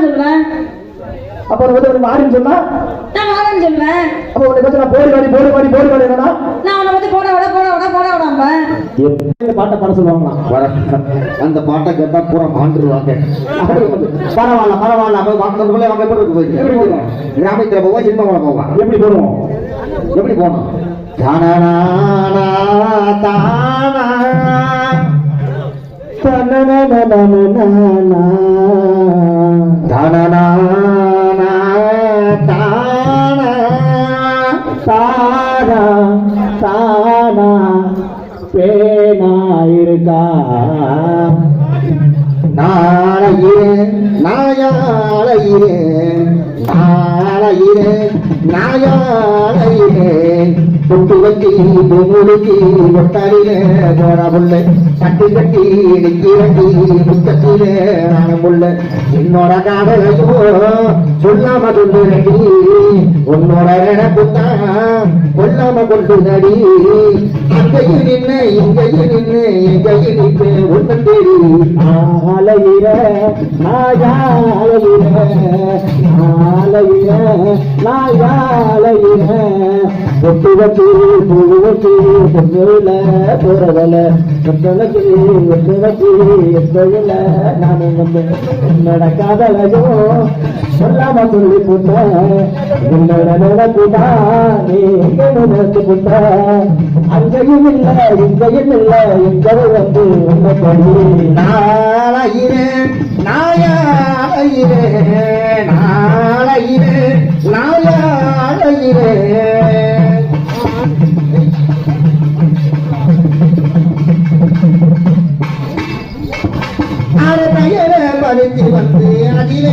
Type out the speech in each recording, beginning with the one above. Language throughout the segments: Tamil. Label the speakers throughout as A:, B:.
A: போடான்னு சொல்லுவேன்
B: அப்ப உனக்கு மாறின்னு சொன்னா?
A: நான் வாடன்னு சொல்லுவேன்
B: அப்ப உன்னை பத்தி நான் போடி வாடி போடி வாடி போடி வாடி என்னன்னா?
A: நான் உன்னை பத்தி போட விட போட விட போட விடாம.
B: எப்ப பாட்டை பாட சொல்லுவாங்களாம்
C: வர- அந்த பாட்டை கேட்டா பூரா மாண்டுருவாங்க. பரவாயில்ல பரவாயில்ல. அப்ப வாங்க பிள்ளை அவங்க எப்படி போயிருக்கு எப்படி போவோம்? கிராமத்துல போவா சினிமாவில் போவான்
B: எப்படி போடுவோம்
C: தானா
B: இருக்கா
C: நாளையிலே நாயாளையிலே நாயிரே நாயாளையிலே பொட்டு வச்சி முழுக்கி ஒட்டாரிலே போற புள்ள கட்டி கட்டி இடுக்கி வட்டி முத்தத்திலே நான என்னோட காதலையோ சொல்லாம கொண்டு நடி. உன்னோட நினைப்புத்தான் கொல்லாம கொண்டு நடி. அங்கையில் நின்று இங்கையில் நின்று எங்கையில் நின்று ஒன்று தேடி.
B: ஆலையில நாயாலையில ஆலையில நாயாலையில பொட்டு வச்சு புழு வச்சு பொண்ணுல போறவல பொட்டு வச்சு ஒட்டு வச்சு எப்பயில நானும் வந்து என்னோட காதலையோ சொல்லாம சொல்லி போட்டேன் என்னோட நினைப்புதான் நீ எங்க நினைச்சு அங்கேயும் இல்ல இங்கேயும் இல்ல எங்க வந்து உன்னை படி
C: நாளையிலே நாயாளையிலே நாளையிலே. நாயாளையிலே அரையரை பறித்து வந்து அதிலே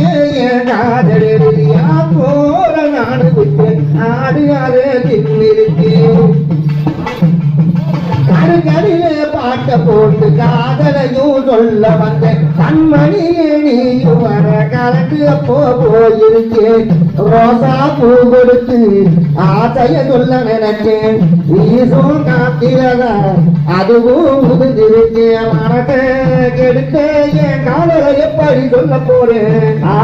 C: கூட்டு காதலையும் சொல்ல வந்த கண்மணியே நீயும் வர கலக்கு அப்போ போயிருக்கேன் ரோசா பூ கொடுத்து ஆசைய சொல்ல நினைச்சேன். வீசும் காத்திலதா அதுவும் முதிர்ந்திருக்கேன் மரத்தை கெடுத்து என் காதலை எப்படி சொல்ல போறேன்? ஆ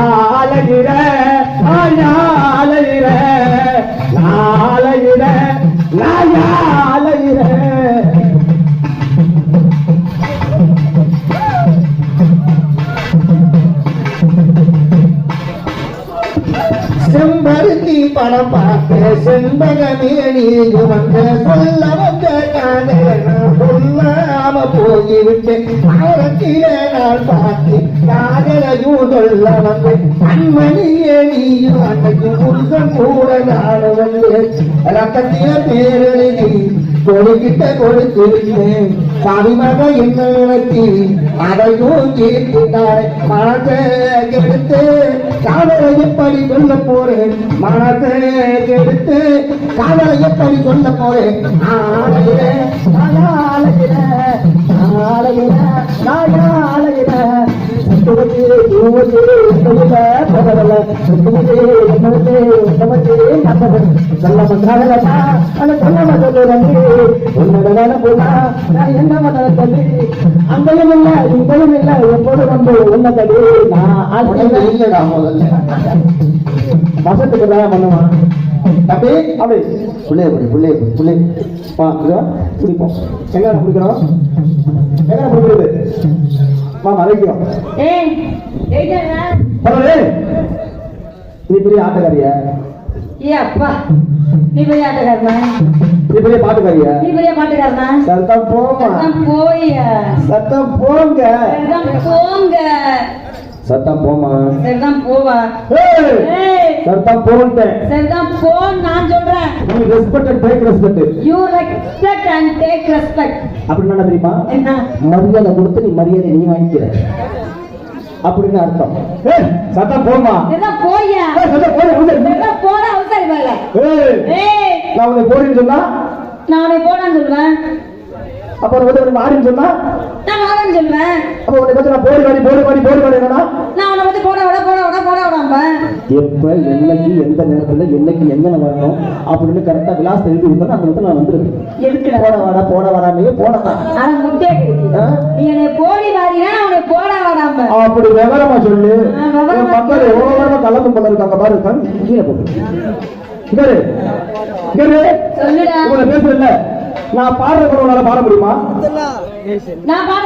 C: படம் பார்க்க செண்பகமே நீங்க வந்த சொல்ல வந்த காதல நான் சொல்லாம போகிவிட்டேன் ஆரத்திலே நான் பார்த்து காதலையும் சொல்ல வந்தேன் கண்மணியே நீயும் அன்னைக்கு புருஷன் கூட நான் வந்து ரத்தத்தில பேரெழுதி கொடுக்கிட்ட கொடுத்திருக்கேன் சாமிமாக என்ன அதையும் மனத்தை கெடுத்து காதலை எப்படி சொல்ல போறேன் மனத்தை கெடுத்து காதலை எப்படி சொல்ல போறேன் ஆலையில
B: அங்கேயும் இல்ல இங்கேயும் இல்ல எப்போது வந்து உன்னை நான்
C: இல்லடா முதல்ல
B: வசத்துக்கு தான் பண்ணுவான்
C: தம்பி
B: அப்படி
C: புள்ளைய புடி
B: குடிப்போம் எங்க குடிக்கிறோம் எங்க குடிக்கிறது வா மறைக்கிறோம் நீ பெரிய ஆட்டக்காரியா?
A: ஏ அப்பா. நீ பெரிய ஆட்டக்காரனா?
B: நீ பெரிய பாட்டுக்காரியா?
A: நீ பெரிய பாட்டுக்காரனா?
B: சத்தம் போமா
A: போய்யா
B: சத்தம் போங்க.
A: சரிதான் போங்க.
B: சத்தம் போமா
A: சரிதான் போவா.
B: சத்தம் போன்ட்டேன்.
A: சரிதான் நான் சொல்றேன்.
B: நீ respect take respect
A: you respect and take respect
B: அப்படின்னு என்ன தெரியுமா? மரியாதை கொடுத்து நீ மரியாதை நீ வாங்கிக்கிற. அப்படின்னு அர்த்தம். சத்தம் போமா நான் உன்னை போடுன்னு சொன்னா?
A: நான் உன்னை போடான்னு சொல்லுவேன்
B: அப்ப உனக்கு ஆடின்னு சொன்னா?
A: நான் வாடன்னு சொல்லுவேன்
B: அப்ப உன்னை பத்தி நான் போடி வாடி போடி வாடி போடி வாடி என்னன்னா?
A: நான் உன்னை விட போட விடாம
B: எப்ப என்னைக்கு எந்த நேரத்துல என்னைக்கு எங்க வரணும் அப்படின்னு கரெக்டா விலாசம் எழுதி விட்டா அந்த இடத்துல நான் வந்துருவேன்.
A: எதுக்குடா
B: போட வாடா போட வாடாமே. போடலாம் அப்படி விவரமா சொல்லு. மக்கள் எவ்வளவு விவரமா கலந்து போல இருக்காங்க பாரு கண் கீழே போட்டு பேசுறேன்ல நான் பாடுற கூட உன்னால பாட முடியுமா?
A: நான் பாட